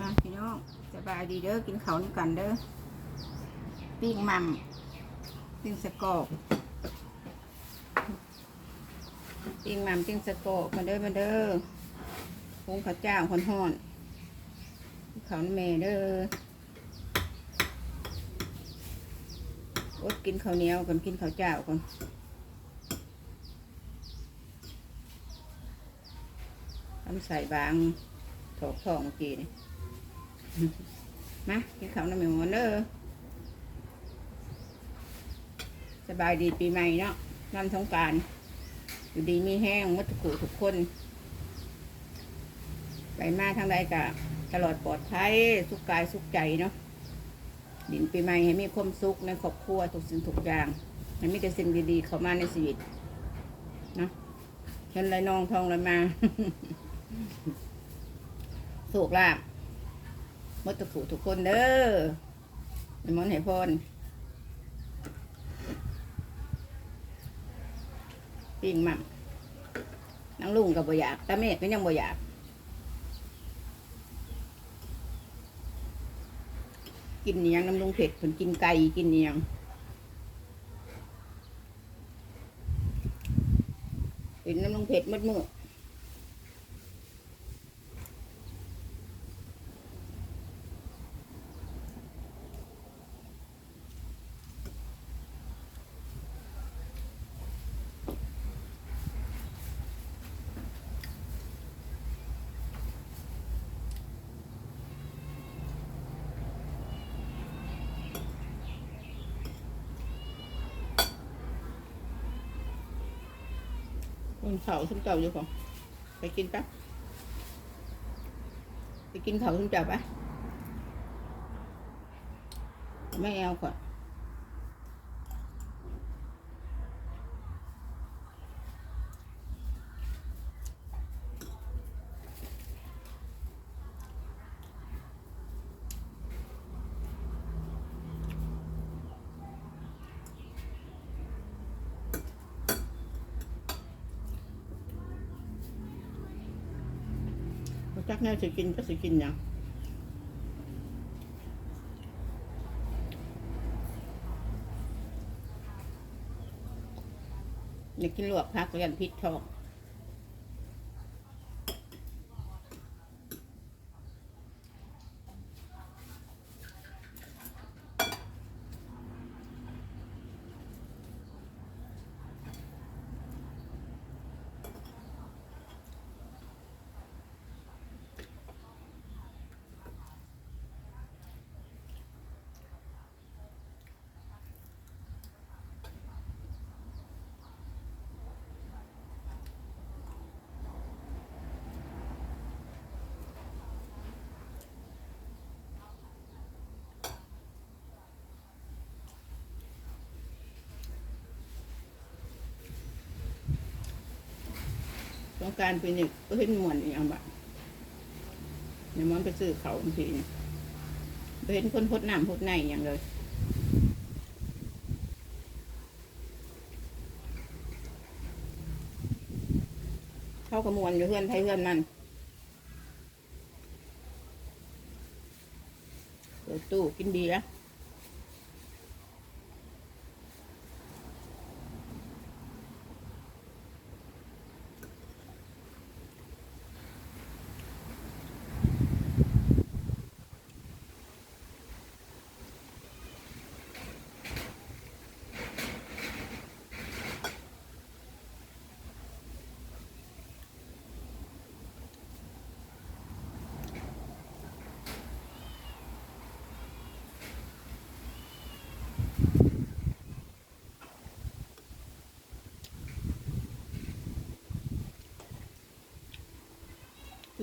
มาพี่น้องสบายดีเด้อกินข้าวน้ำกันเด้อปิ้งหมัมปิ้งสะกอกปิ้งหมัมปิ้งสะกอกมาเด้อมาเด้อหุงข้าวเจ้าหอนห่อนข้าวแม่เด้ออดกินข้าวเหนียวก่อนกินข้าวเจ้าก่อนทำใส่บางถอกทองเมื่อกี้นี่ มากินข้าวน้ำหมูเด้อสบายดีปีใหม่เนาะน้ำสงการอยู่ดีมีแห้งมัทุกขู่ทุกคน ไปมาทางใดกะตลอดปลอดภัยสุขกายสุขใจเนาะดินปีใหม่ให้มีความสุขในครอบครัวทุกสิ่งทุกอย่างให้มีแต่สิ่งดีๆเข้ามาในชีวิตเนาะเช่นไรนองทองไรมาสุขลาบ มดทุกผู้ทุกคนเด้อในมนต์ให้พรปิ้งมั่งนางลุงก็บ่อยากตาเมฆก็ยังบ่อยาก กินเนียงน้ำลุงเผ็ดผนกินไก่กินเนียงกินน้ำลุงเผ็ดมืดมือ คนเขาทุ่มเจ้าอยู่ของไปกินปะไปกินเขาทุ่มเจ้าปะไม่เอาก่อน จักแน่จะกินก็สิกินอย่างอยากกินลวกพักเรียนพิษทอง งการเป็นอีกก็เห็นมวนอย่างแบบเนี่ยมันไปซื้อเขาบางทีเห็นคนพดน้ำพดในอย่างเลยเข้ากระมวลอยู่เพื่อนไทยเพื่อนมันเปิดตู้กินเบียร์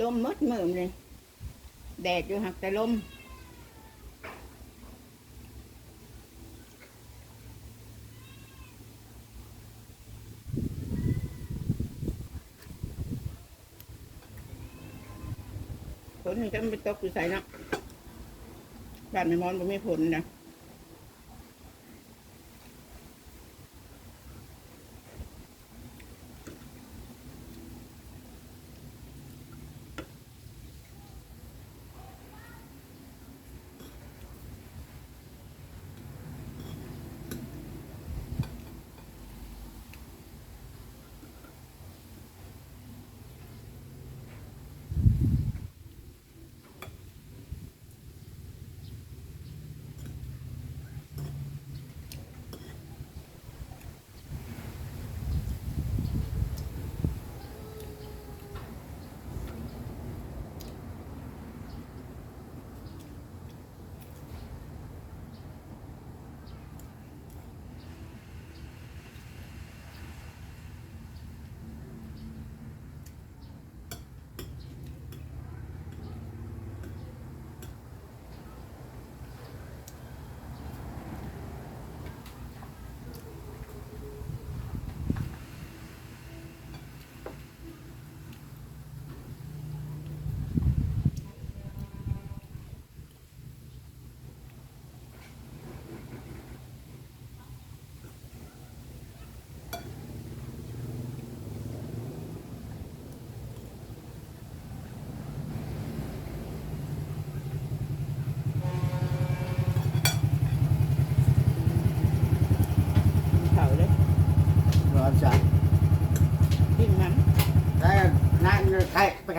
ลมมดมือเลยแดดอยู่หักแต่ลมฝนมันจะไปตกอยู่ใส่นะบ้านไม่มอนบ่ไม่ผลนะ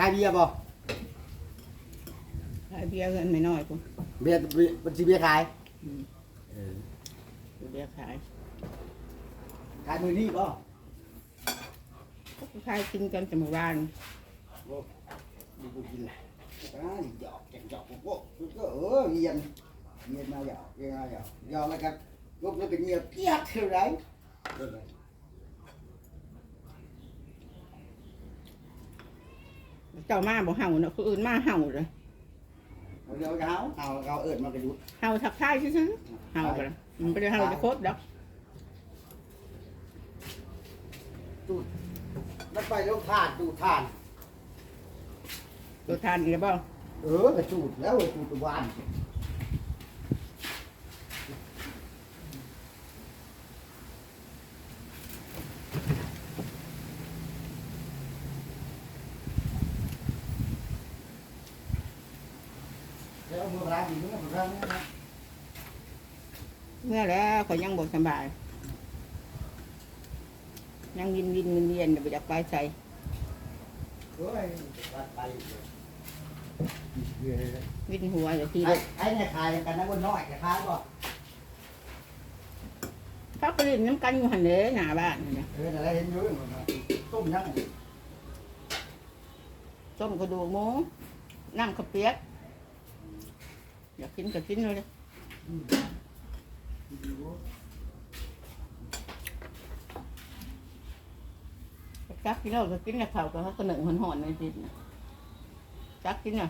ายเบียร์บ่ขายเบียร์เงินไม่น้อยกูเบียร์เบียร์บัญชีเบียร์ขายอืมเออเบียร์ขายขายมือนี่บ่ก็ขายกินกันแต่เมื่อวานโอ้ดูกูกินเลยอ่าหยอกแกงหยอกโอ้โหก็เออเย็นเย็นมาหยอกเย็นมาหยอกหยอกแล้วกันยกแล้วก็เงียบเปียกเท่าไร เออเจ้ามาบอกเห่าเนาะคนอื่นมาเห่าเลยเอาเดี๋ยวเขาเอาเขาเอิดมากระยุดเห่าทักทายซื่อๆเห่ากันมันไม่ได้เห่าจะโคตรดอกมันไปแล้วทานดูทาน ตัวทานอีกแล้วบ่เออกระจูดแล้วกระจูดตัววานแล้วเอามือร้านอีกมือร้านนะ เมื่อแล้วเขายังบอกสำบาย ยังวินวินวินเวียนเดี๋ยวไปจักไปใส่เฮ้ยตัดไปวินหัวอย่าทีไอ้เด็กไอ้เนี่ยขายกันนะบนน้อยจะขายบ่เขาไปเล่นน้ำกันอยู่หันเลยหน้าบ้านนี่นะเออแต่ได้เห็นอยู่ต้มยังต้มกระดูกหมูน้ำข้าวเปียกอยากกินก็กินเลย จักกินแล้วก็กินแล้วเขากับข้าก็หนึ่งหอนๆในจิตจักกินน่ะ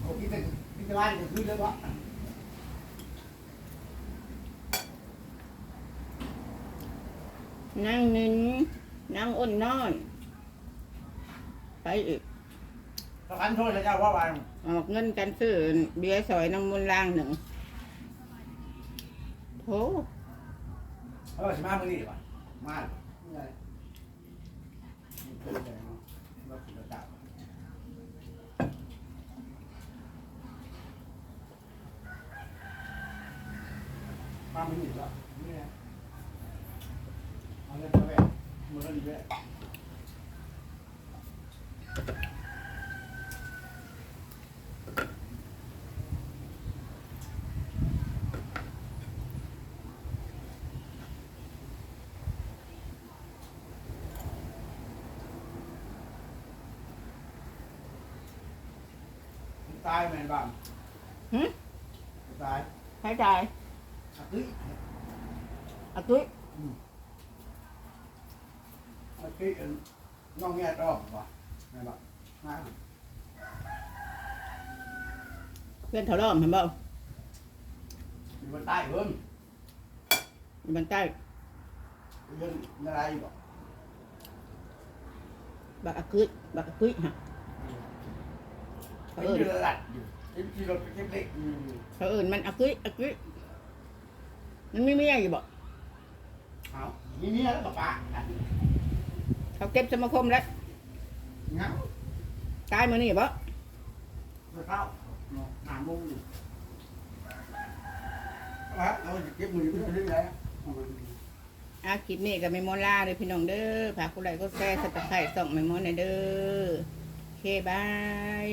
โอ้พี่เป็นพี่จะ ร้านจะซื้อเลยบ่นั่งนินนั่งอ้นนอนไปอีกประกันโทษแล้วเจ้าว่าวันออกเงินกันซื้อเบียร์ซอยน้ำมันต์ล่างหนึ่งโถเออสิมามื้อนี้ป่ะมาเมื่อไหร่เพิ่นได้เนาะว่าสิมาจับมามื้อนี้ป่ะนี่ไงเอาเลยไปเลยมื้อนี้ด้วย ตายแม่นบ้างหึตายใช้จ่ายอะตุ้ยอะตุ้ยอะตุ้ยอันน้องแง่ออกว่ะแม่นบ้างมาเพื่อนเถาล้อมเห็นบ่อยู่บนใต้เพิ่มอยู่บนใต้เรื่องอะไรอยู่บ่บักอะกุ้ยบักอะกุ้ยฮะ เขาเป็นเอิญเรือหลัดอยู่ที่ที่รถเล็กๆอยู่เขาเอิญมันอะกุ้ยอะกุ้ยมันไม่มีอะไรอยู่บ่เอานี่นี่แล้วกับป้าอันนี้เขาเก็บสมาคมแล้วเงาตายมานี่บ่เมื่อเข้าเนาะหาโมงอยู่เอาละเราจะเก็บมืออยู่เรื่อยๆเอามาอาคลิปนี้ก็ไม่มอนล่าเลยพี่น้องเด้อฝากกุไลค์ก็แซ่สตับไข่ส่องไม่มอนในเด้อโอเคบาย